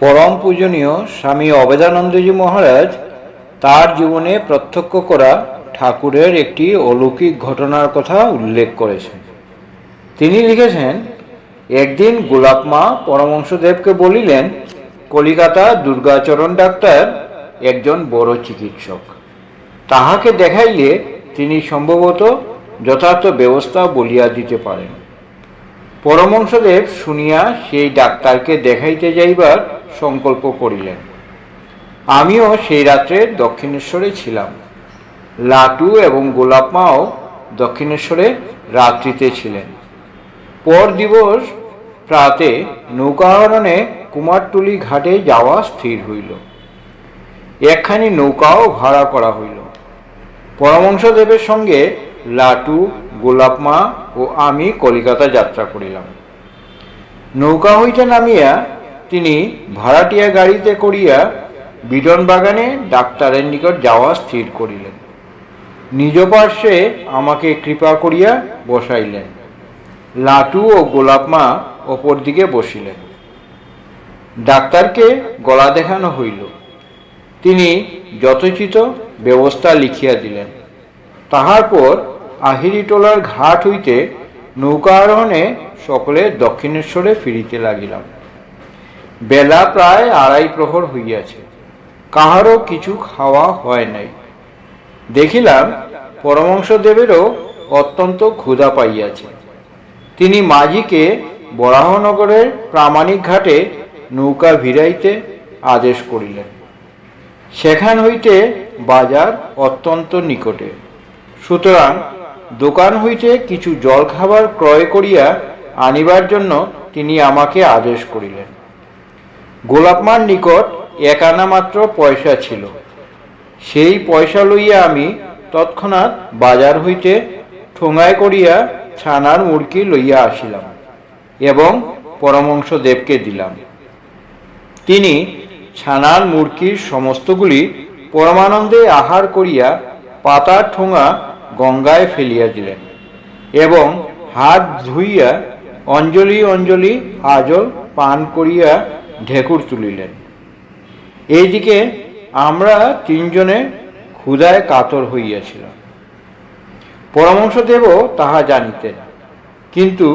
পরম পূজনীয় স্বামী অবেদানন্দজি মহারাজ তার জীবনে প্রত্যক্ষ করা ঠাকুরের একটি অলৌকিক ঘটনার কথা উল্লেখ করেছেন। তিনি লিখেছেন, একদিন গোলাপমা পরমংশদেবকে বলিলেন, কলিকাতা দুর্গাচরণ ডাক্তার একজন বড় চিকিৎসক। তাহাকে দেখাইলে তিনি সম্ভবত যথার্থ ব্যবস্থা বলিয়া দিতে পারেন। পরমংশদেব শুনিয়া সেই ডাক্তারকে দেখাইতে যাইবার সংকল্প করিলেন। আমিও সেই রাত্রে দক্ষিণেশ্বরে ছিলাম। লাটু এবং গোলাপমাও দক্ষিণেশ্বরে রাত্রিতে ছিলেন। পর দিবস প্রাতে নৌকাহরণে কুমারটুলি ঘাটে যাওয়া স্থির হইল। একখানি নৌকাও ভাড়া করা হইল। পরমংসদেবের সঙ্গে লাটু গোলাপমা ও আমি কলিকাতা যাত্রা করিলাম। নৌকা হইতে নামিয়া তিনি ভাড়াটিয়া গাড়িতে করিয়া বিডন বাগানে ডাক্তারের নিকট যাওয়া স্থির করিলেন। নিজ পার্শ্বে আমাকে কৃপা করিয়া বসাইলেন। লাটু ও গোলাপমা ওপর দিকে বসিলেন। ডাক্তারকে গলা দেখানো হইল। তিনি যথোচিত ব্যবস্থা লিখিয়া দিলেন। তাহার পর আহিরিটোলার ঘাট হইতে নৌকা আরোহণে সকলে দক্ষিণেশ্বরে ফিরিতে লাগিলাম। বেলা প্রায় আড়াই প্রহর হইয়াছে। কাহারও কিছু খাওয়া হয় নাই। দেখিলাম পরমংশদেবেরও অত্যন্ত ক্ষুধা পাইয়াছে। তিনি মাঝিকে বরাহনগরের প্রামাণিক ঘাটে নৌকা ভিড়াইতে আদেশ করিলেন। সেখান হইতে বাজার অত্যন্ত নিকটে। সুতরাং দোকান হইতে কিছু জলখাবার ক্রয় করিয়া আনিবার জন্য তিনি আমাকে আদেশ করিলেন। গোলাপমার নিকট এক আনা মাত্র পয়সা ছিল। সেই পয়সা লইয়া আমি তৎক্ষণাৎ বাজার হইতে ঠোঙায় করিয়া ছানার মুরগি লইয়া আসিলাম এবং পরমংশ দেবকে দিলাম। তিনি ছানার মুরগির সমস্তগুলি পরমানন্দে আহার করিয়া পাতার ঠোঙা গঙ্গায় ফেলিয়া দিলেন এবং হাত ধুইয়া অঞ্জলি অঞ্জলি আজল পান করিয়া ঢেকুর তুলিলেন। এইদিকে আমরা তিনজনে ক্ষুধায় কাতর হইয়াছিলাম। পরমংশদেবও তাহা জানিতেন, কিন্তু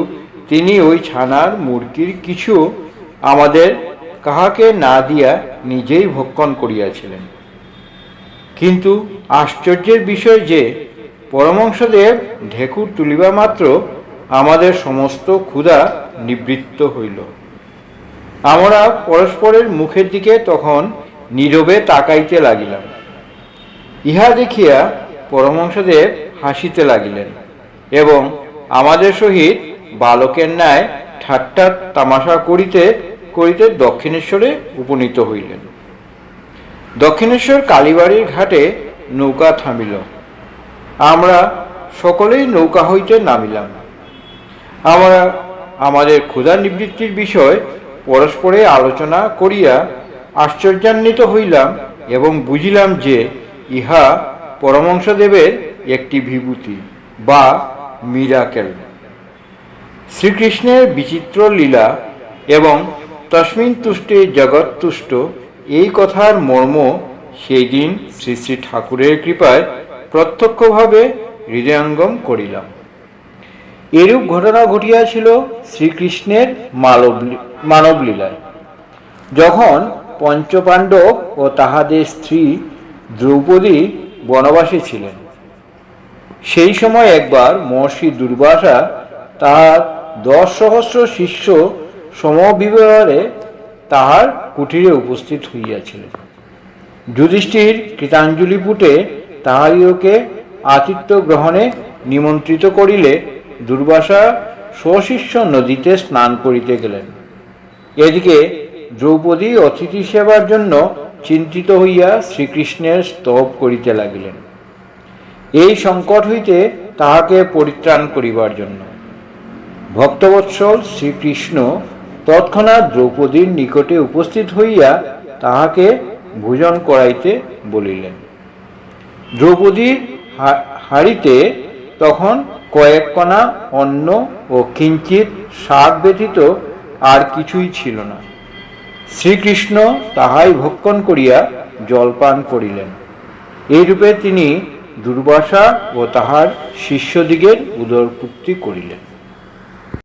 তিনি ওই ছানার মুরগির কিছু আমাদের কাহাকে না দিয়া নিজেই ভক্ষণ করিয়াছিলেন। কিন্তু আশ্চর্যের বিষয় যে পরমংসদেব ঢেকুর তুলিবা মাত্র আমাদের সমস্ত ক্ষুধা নিবৃত্ত হইল। আমরা পরস্পরের মুখের দিকে তখন নীরবে তাকাইতে লাগিলাম। ইহা দেখিয়া পরমংসদেব হাসিতে লাগিলেন এবং আমাদের সহিত বালকের ন্যায় ঠাট্টা তামাশা করিতে করিতে দক্ষিণেশ্বরে উপনীত হইলেন। দক্ষিণেশ্বর কালীবাড়ির ঘাটে নৌকা থামিল। আমরা সকলেই নৌকা হইতে নামিলাম। আমরা আমাদের ক্ষুধা নিবৃত্তির বিষয় পরস্পরে আলোচনা করিয়া আশ্চর্যান্বিত হইলাম এবং বুঝিলাম যে ইহা পরমংশদেবের একটি বিভূতি বা মিরাকেল। শ্রীকৃষ্ণের বিচিত্র লীলা এবং তস্মিন তুষ্টে জগৎ তুষ্ট এই কথার মর্ম সেই দিন শ্রী শ্রী ঠাকুরের কৃপায় প্রত্যক্ষভাবে হৃদয়ঙ্গম করিলাম। এরূপ ঘটনা ঘটিয়াছিল শ্রীকৃষ্ণের মানব মানবলীলায়। যখন পঞ্চপাণ্ডব ও তাহাদের স্ত্রী দ্রৌপদী বনবাসে ছিলেন, সেই সময় একবার মহর্ষি দুর্বাসা তাহার দশ সহস্র শিষ্য সমবিবরে তাহার কুটিরে উপস্থিত হইয়াছিলেন। যুধিষ্ঠির কৃতাঞ্জলি পুটে তাহারিওকে আতিথ্য গ্রহণে নিমন্ত্রিত করিলে দুর্বাসা স্বশিষ্য নদীতে স্নান করিতে গেলেন। এদিকে দ্রৌপদী অতিথি সেবার জন্য চিন্তিত হইয়া শ্রীকৃষ্ণের স্তব করিতে লাগিলেন। এই সংকট হইতে তাহাকে পরিত্রাণ করিবার জন্য। ভক্তবৎসল শ্রীকৃষ্ণ তৎক্ষণাৎ দ্রৌপদীর নিকটে উপস্থিত হইয়া তাহাকে ভোজন করাইতে বলিলেন। দ্রৌপদীর হাড়িতে তখন কয়েক কণা অন্ন ও কিঞ্চিত শাক ব্যতীত আর কিছুই ছিল না। শ্রীকৃষ্ণ তাহাই ভক্ষণ করিয়া জলপান করিলেন। এইরূপে তিনি দুর্বাসা ও তাহার শিষ্যদিগের উদরপূর্তি করিলেন।